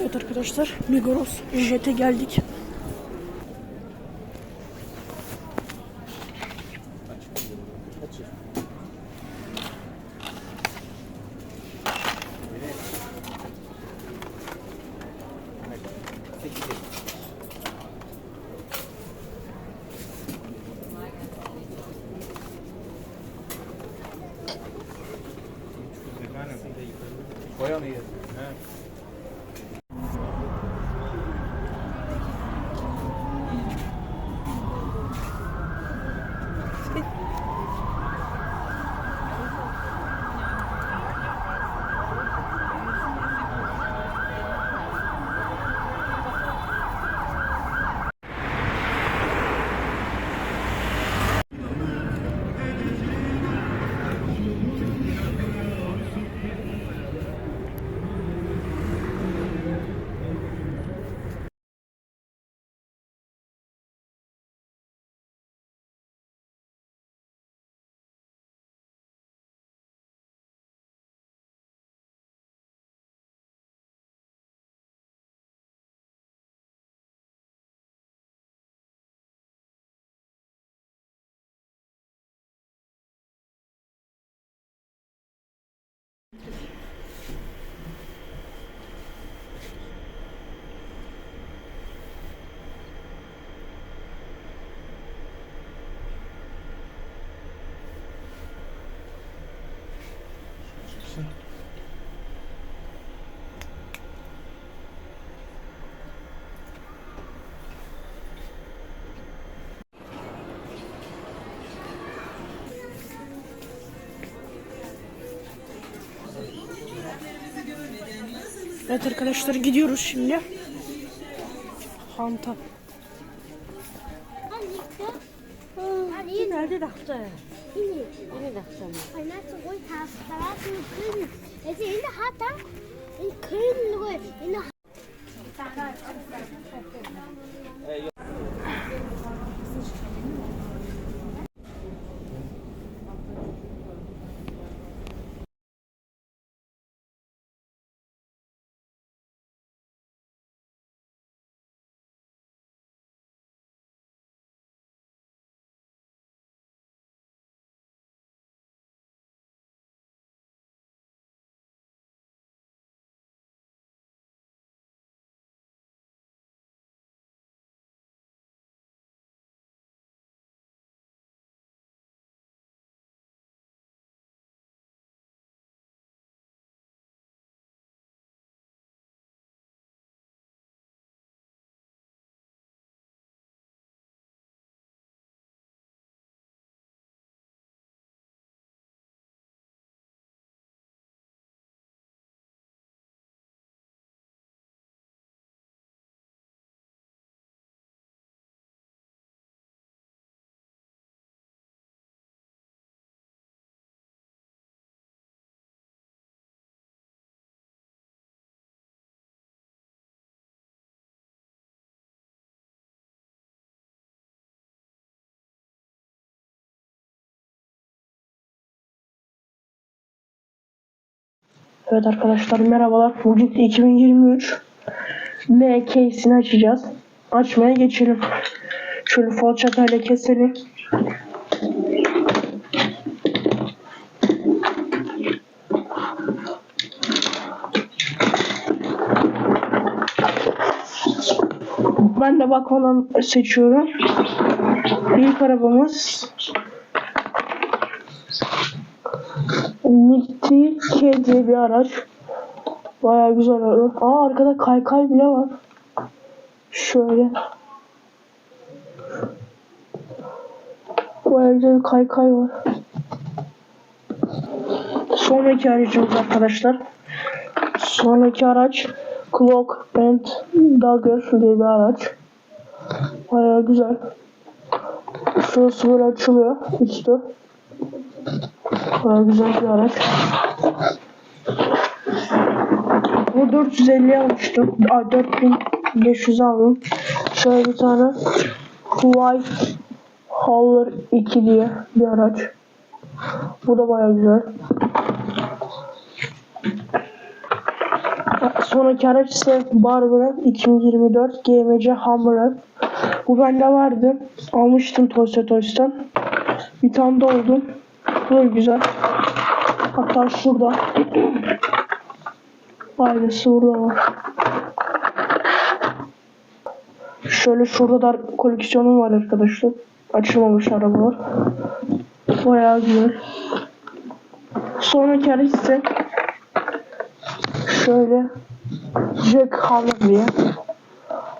Evet arkadaşlar Migros Jet'e geldik. Evet arkadaşlar gidiyoruz şimdi. Hanta. Nerede? Nerede daktı? In Köln, in Köln, in Evet arkadaşlar merhabalar. Bugün 2023 L case'ini açacağız. Açmaya geçelim. Şöyle falçatayla keselim. Ben de bakmadan seçiyorum. İlk arabamız Nifty K bir araç. Baya güzel araba. Aa arkada kaykay bile var. Şöyle. Baya güzel kaykay var. Sonraki aracımız arkadaşlar. Sonraki araç Clock and Dagger diye bir araç. Baya güzel. Şurası böyle açılıyor üstü. Baya güzel bir araç. Bu 450 almıştım. Aa, 4500 aldım. Şöyle bir tane White Hauler 2 diye bir araç. Bu da baya güzel. Sonraki araç ise Barbara 2024 GMC Hummer. Bu bende vardı. Almıştım Toysa Toys'tan. Bir tane de oldu. Da güzel. Hatta şurada. Aynısı burada var. Şöyle şurada da koleksiyonum var arkadaşlar. Açılmamış arabalar. Bayağı güzel. Sonraki araç ise şöyle Jack Hammer diye.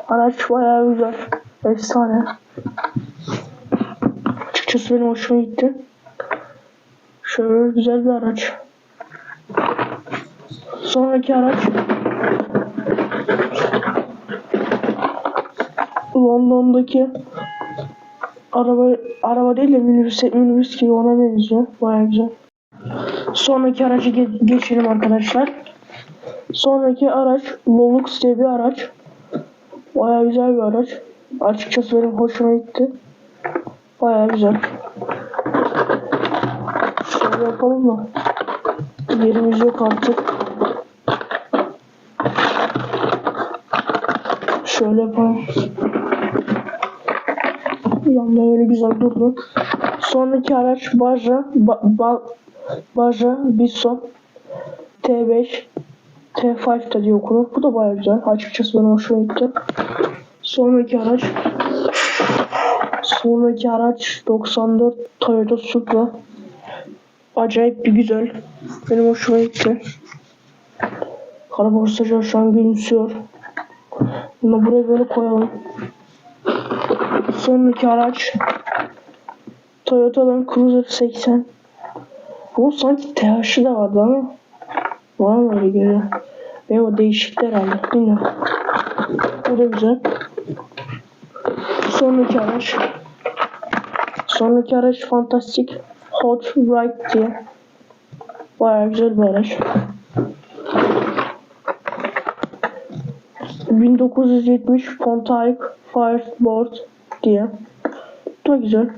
Araç bayağı güzel. Efsane. Açıkçası benim hoşuma gitti. Şöyle güzel bir araç. Sonraki araç London'daki araba araba değil de minibüs, minibüs gibi ona benziyor. Bayağı güzel. Sonraki aracı ge- geçelim arkadaşlar. Sonraki araç Lolux diye bir araç. Bayağı güzel bir araç. Açıkçası benim hoşuma gitti. Bayağı güzel. Şöyle yapalım mı? Yerimiz yok artık. Şöyle yapalım. Yanında öyle güzel durdu. Sonraki araç Baja, ba, ba, Baja Bison T5 T5 da diye okunur. Bu da bayağı güzel. Açıkçası benim hoşuma gitti. Sonraki araç Sonraki araç 94 Toyota Supra. Acayip bir güzel. Benim hoşuma gitti. Kara borsacı şu an gülümsüyor. Bunu buraya böyle koyalım. Sonraki araç Toyota Land Cruiser 80. Bu sanki TH'ı da vardı ama var mı öyle geliyor? Ve o değişikti herhalde. Bilmiyorum. Bu da güzel. Sonraki araç Sonraki araç fantastik Hot Ride diye. Bayağı güzel bir araç. 1970 Pontiac Fireboard diye. Bu da güzel.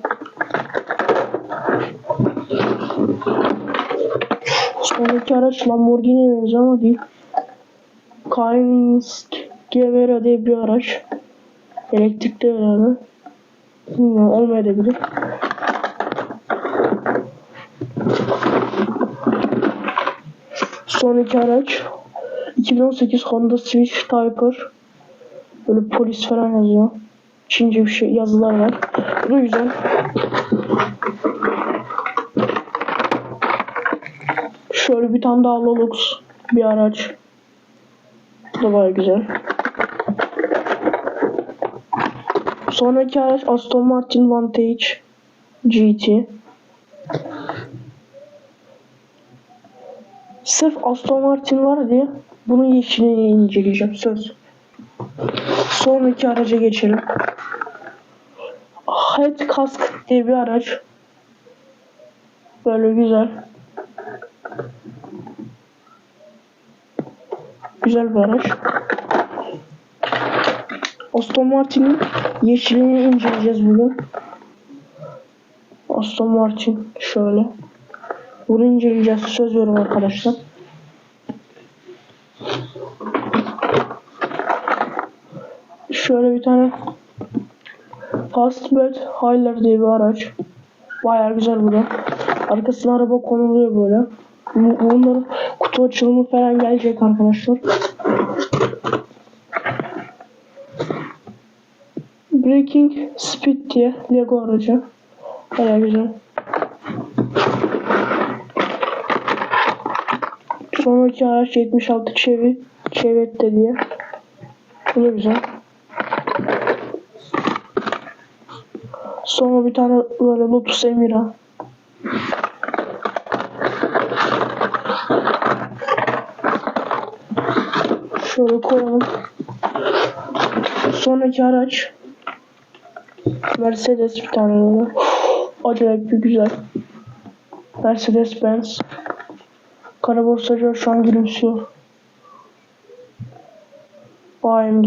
Sonraki araç Lamborghini'ye benziyor ama değil. Kainsk Gevera diye bir araç. Elektrikli herhalde. Olmayabilir. Sonraki araç 2018 Honda Civic Typer. Böyle polis falan yazıyor. Çince bir şey yazılar var. Bu da güzel. Şöyle bir tane daha Lolux bir araç. Bu da baya güzel. Sonraki araç Aston Martin Vantage GT. Sırf Aston Martin var diye bunun yeşilini inceleyeceğim söz. Sonraki araca geçelim. Head Kask diye bir araç. Böyle güzel. Güzel bir araç. Aston Martin'in yeşilini inceleyeceğiz bugün. Aston Martin şöyle. Bunu inceleyeceğiz. Söz veriyorum arkadaşlar. Şöyle bir tane Fastbird Highlander diye bir araç. Bayağı güzel bu da. Arkasına araba konuluyor böyle. Bu- Bunların kutu açılımı falan gelecek arkadaşlar. Breaking Speed diye Lego aracı. Bayağı güzel. Sonraki araç 76 Chevy Chevette diye. Bu da güzel. Sonra bir tane böyle Lotus Emira. Şöyle koyalım. Sonraki araç Mercedes bir tane böyle. Acayip bir güzel. Mercedes Benz. Kara borsacı şu an gülümsüyor. AMG.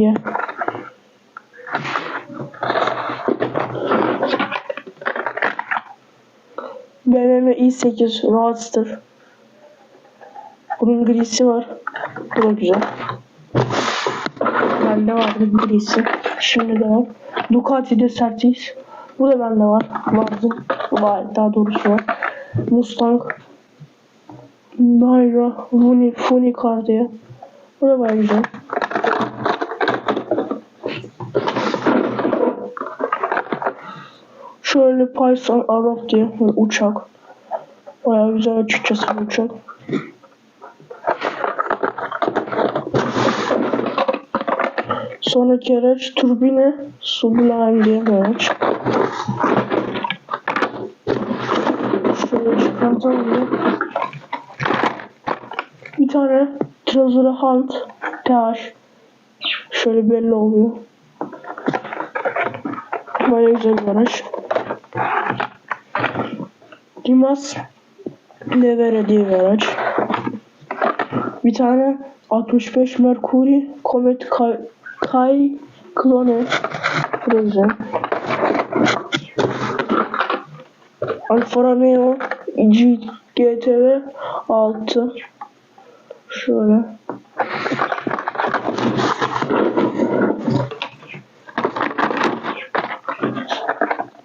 BMW i8 Roadster. Bunun grisi var. Bu da güzel. bende vardı birisi. Şimdi de var. Ducati de Sertis. Bu da bende var. Vardı. Var daha doğrusu var. Mustang. Naira. Funi, Funi Car diye. Bu da bayağı güzel. Şöyle Python Arab diye bir uçak. Bayağı güzel açıkçası bu uçak. Sonraki araç turbine Sublime diye bir araç. Şöyle çıkartalım bir. Bir tane Trezor Hunt TH. Şöyle belli oluyor. Bayağı güzel bir araç. Dimas Levere diye bir araç. Bir tane 65 Mercury Comet. Bu da güzel. Alfa Romeo GTV 6 Şöyle.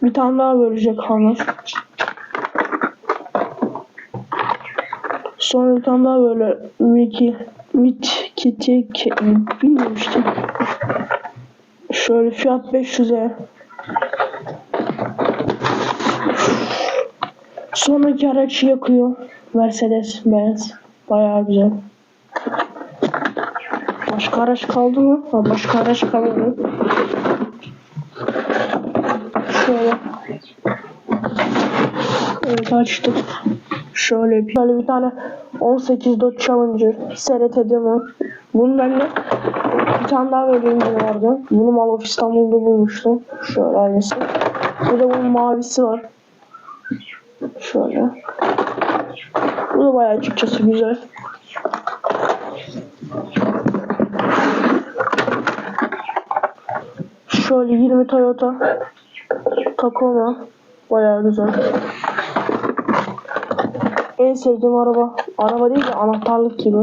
Bir tane daha bölecek hamur. Sonra bir daha böyle Kitty Ke- bilmiyorum işte. Şöyle fiyat 500'e. Sonraki araç yakıyor. Mercedes Benz. Bayağı güzel. Başka araç kaldı mı? Ha, başka araç kalmadı. Şöyle. Evet açtık. Şöyle bir, şöyle bir tane 18 Dodge Challenger SRT demo. Bunun bende bir tane daha ince vardı. Bunu Mal of İstanbul'da bulmuştum. Şöyle aynısı. Bir de bunun mavisi var. Şöyle. Bu da bayağı açıkçası güzel. Şöyle 20 Toyota Tacoma bayağı güzel. En sevdiğim araba. Araba değil de anahtarlık gibi.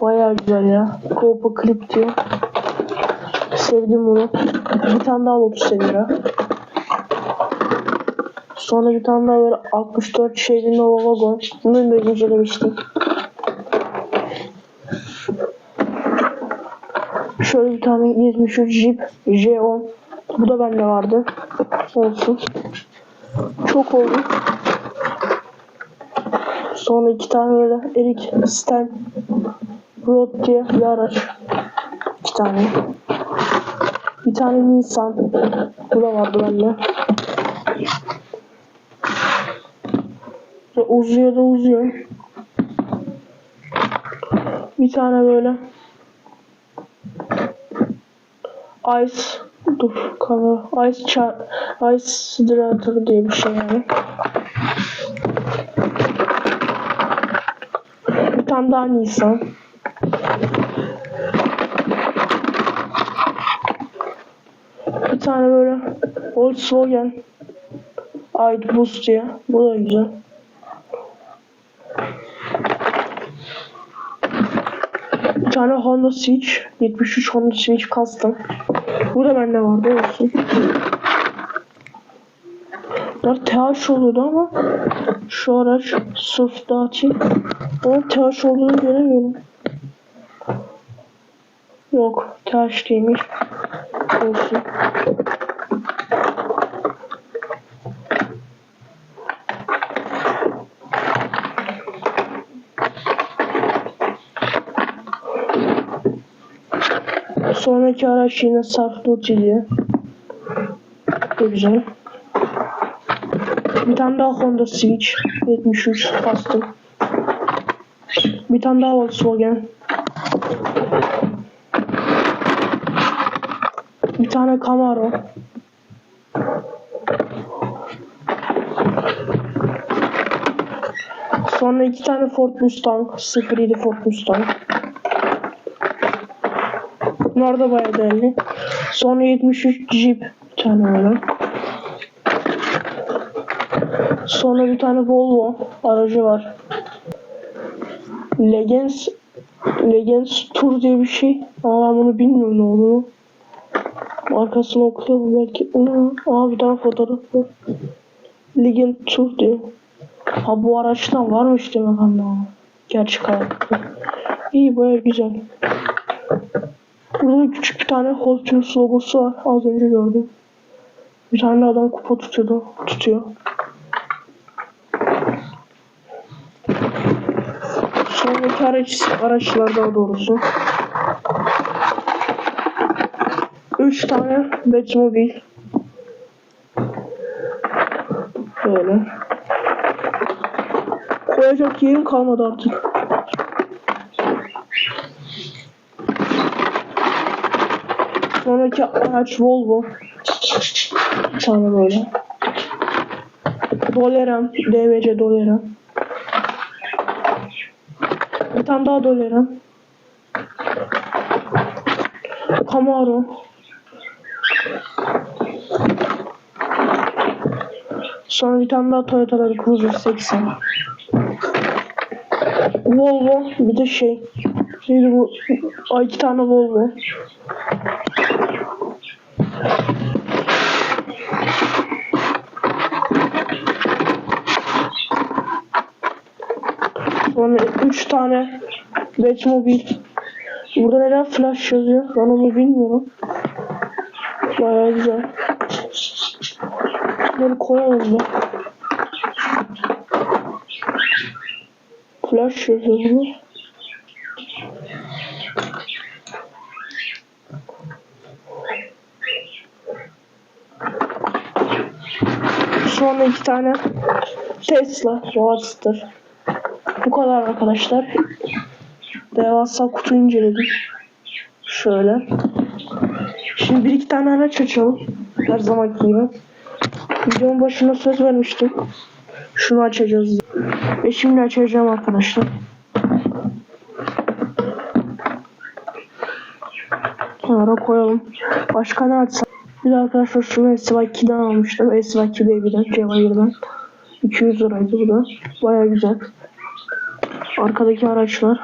Bayağı güzel ya. Copa Clip diyor. Sevdim bunu. Bir tane daha Lotus Evira. Sonra bir tane daha böyle 64 şeyli Nova Wagon. Bunu da incelemiştim. Şöyle bir tane 73 Jeep J10. Bu da bende vardı. Olsun. Çok oldu. Sonra iki tane böyle Erik Sten Road diye bir araç. İki tane. Bir tane Nissan. Bu da vardı bende. Uzuyor da uzuyor. Bir tane böyle Ice dur kamera Ice Char Ice Strator diye bir şey yani. Bir tane daha Nissan. Bir tane böyle Volkswagen ait Boost diye. Bu da güzel. Bir tane Honda Switch. 73 Honda Switch Custom. Bu da bende vardı olsun. Bunlar TH oluyordu ama şu araç sırf dağıtı. Ama TH olduğunu göremiyorum. Yok TH değilmiş. Olsun. Sonraki araç yine Sarflı diye. Bu güzel. Bir tane daha Honda Switch 73 Custom. Bir tane daha Volkswagen. Bir tane Camaro. Sonra iki tane Ford Mustang. 07 Ford Mustang. Bunlar da bayağı değerli. Sonra 73 Jeep. Bir tane öyle. Sonra bir tane Volvo aracı var. Legends Legends Tour diye bir şey. Ama ben bunu bilmiyorum ne olduğunu. Arkasını okuyalım belki. Aa bir tane fotoğraf var. Legend Tour diyor. Ha bu araçtan varmış demek anlamı. Gerçek hayatta. İyi baya güzel. Burada küçük bir tane Hot logosu var. Az önce gördüm. Bir tane adam kupa tutuyordu. Tutuyor. Sonraki araç, araçlar daha doğrusu. Üç tane Batmobil. Böyle. Koyacak yerim kalmadı artık. Sonraki araç Volvo. Bir tane böyle. Dolerem. DMC Dolerem. Tane daha Dolerem. Camaro. Sonra bir tane daha Toyota Land Cruiser 80. Volvo bir de şey. Neydi bu? Ay iki tane Volvo. Sonra üç tane Batmobil. Burada neden flash yazıyor? Ben onu bilmiyorum. Bayağı güzel. Bunları koyalım da. Flash yazıyor bunu. Sonra iki tane Tesla Roadster. Bu kadar arkadaşlar. Devasa kutu inceledim. Şöyle. Şimdi bir iki tane araç açalım. Her zaman gibi. Videonun başına söz vermiştim. Şunu açacağız. Ve şimdi açacağım arkadaşlar. Kenara koyalım. Başka ne açsam? Bir de arkadaşlar şunu S2'den almıştım. S2 Baby'den, Cevahir'den. 200 liraydı bu da. Baya güzel. Arkadaki araçlar.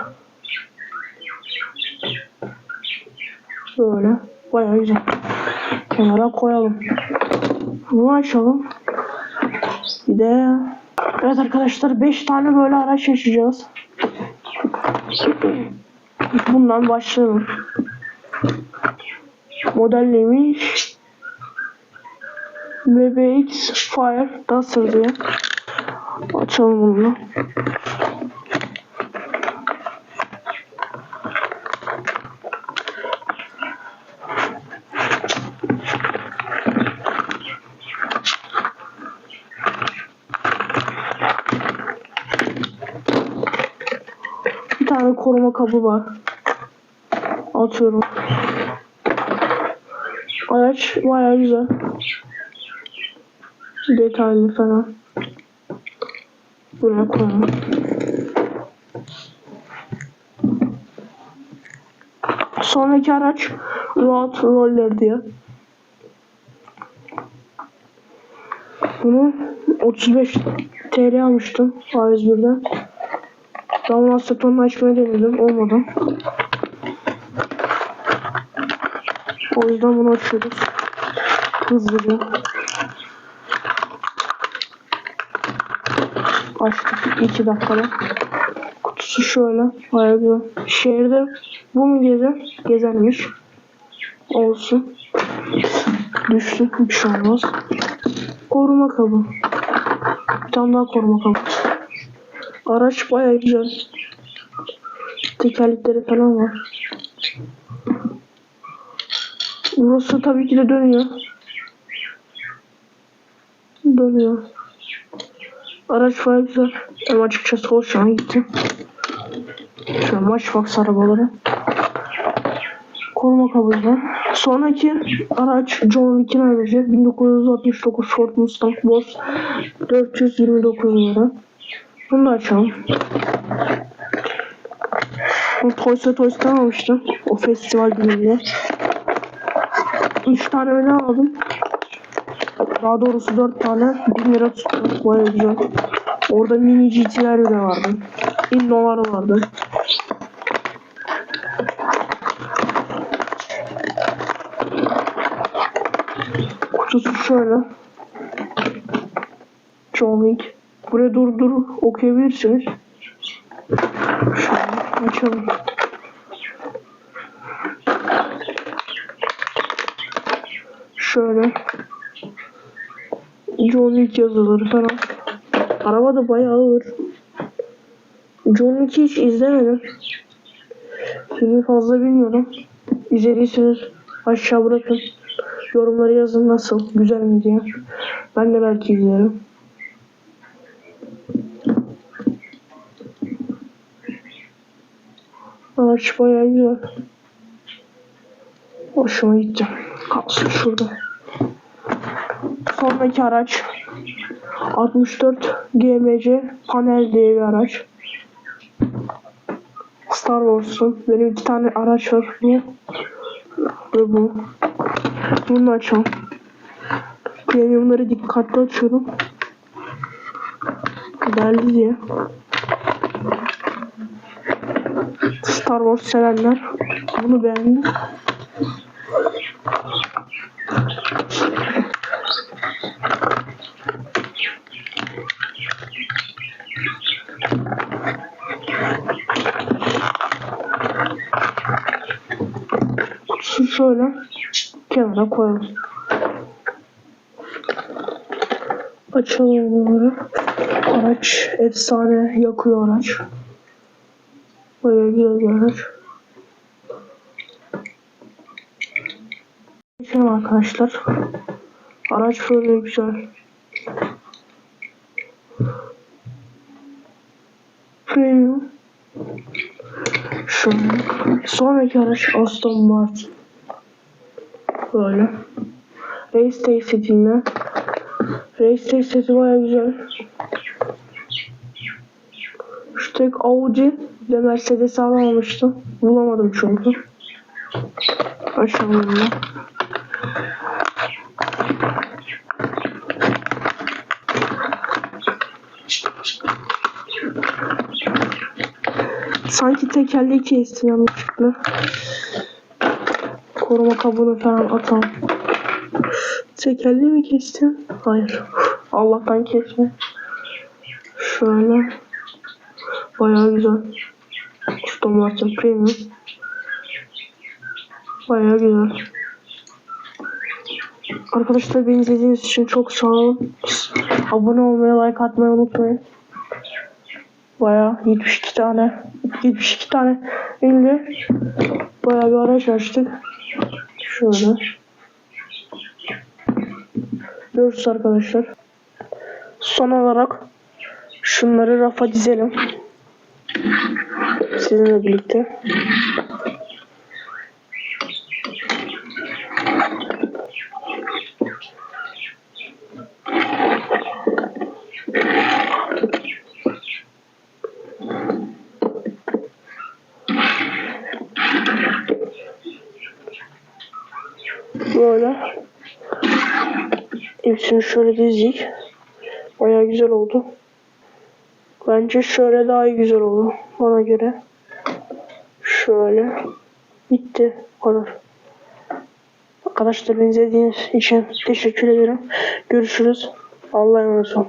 Böyle. Baya güzel. Kenara koyalım. Bunu açalım. Bir de Evet arkadaşlar 5 tane böyle araç yaşayacağız. Bundan başlayalım. Model? BBX Fire Duster diye. Açalım bunu. Bir tane koruma kabı var. Atıyorum. Araç bayağı güzel. Detaylı falan. Buraya koyalım. Sonraki araç Road Roller diye. Bunu 35 TL almıştım A101'den. Damla satonunu açmaya denedim. Olmadı. O yüzden bunu açıyoruz. Hızlıca. Açtık 2 dakikada. Kutusu şöyle. Bayağı güzel. Şehirde bu mu gezer? Gezermiş. Olsun. Düştü. Bir şey olmaz. Koruma kabı. Bir tane daha koruma kabı. Araç bayağı güzel. Tekerlekleri falan var. Burası tabii ki de dönüyor. Dönüyor. Araç bayağı güzel. Ama açıkçası hoşuma gitti. Şöyle Matchbox arabaları. Koruma kabızlar. Sonraki araç John Wick'in aracı 1969 Ford Mustang Boss 429 lira. Bunu da açalım. Toysa Toys'tan almıştım. O festival gününde. 3 tane öyle aldım. Daha doğrusu 4 tane 1000 lira tuttu. Baya güzel. Orada mini GT'ler bile vardı. 1000 dolar vardı. Kutusu şöyle. Çoğunluk. Buraya durdur okuyabilirsiniz. Şöyle açalım. Şöyle. John Wick yazıları falan. Araba da bayağı ağır. John Wick'i hiç izlemedim. Filmi fazla bilmiyorum. İzlediyseniz aşağı bırakın. Yorumları yazın nasıl, güzel mi diye. Ben de belki izlerim. Araç bayağı güzel. Hoşuma gitti. Kalsın şurada. Sonraki araç 64 GMC panel diye bir araç. Star Wars'un benim iki tane araç var. Bu ve bu. Bunu da açalım. Premiumları dikkatli açıyorum. Değerli diye. Star Wars sevenler bunu beğendi. Kutusu şöyle kenara koyalım. Açalım bunları. Araç efsane yakıyor araç. Bir araç. Geçelim arkadaşlar. Araç böyle güzel. Premium. Şöyle. Sonraki araç Aston Martin. Böyle. Race Day setinde. Race Day seti baya güzel. Şu tek Audi ve Mercedes alamamıştım. Bulamadım çünkü. Bunu. Sanki tekerleği kestim yanlışlıkla. Koruma kabuğunu falan atalım. Tekerleği mi kestim? Hayır. Allah'tan kesme. Şöyle. Bayağı güzel. Aston Martin Premium. Bayağı güzel. Arkadaşlar beni izlediğiniz için çok sağ olun. Abone olmayı, like atmayı unutmayın. Bayağı 72 tane 72 tane ünlü bayağı bir araç açtık. Şöyle. Görüşürüz arkadaşlar. Son olarak şunları rafa dizelim. Sizinle birlikte. Böyle. Hepsini şöyle dizdik. Bayağı güzel oldu. Bence şöyle daha güzel oldu. Bana göre. Şöyle. Bitti. Kadar. Arkadaşlar beni izlediğiniz için teşekkür ederim. Görüşürüz. Allah'a emanet olun.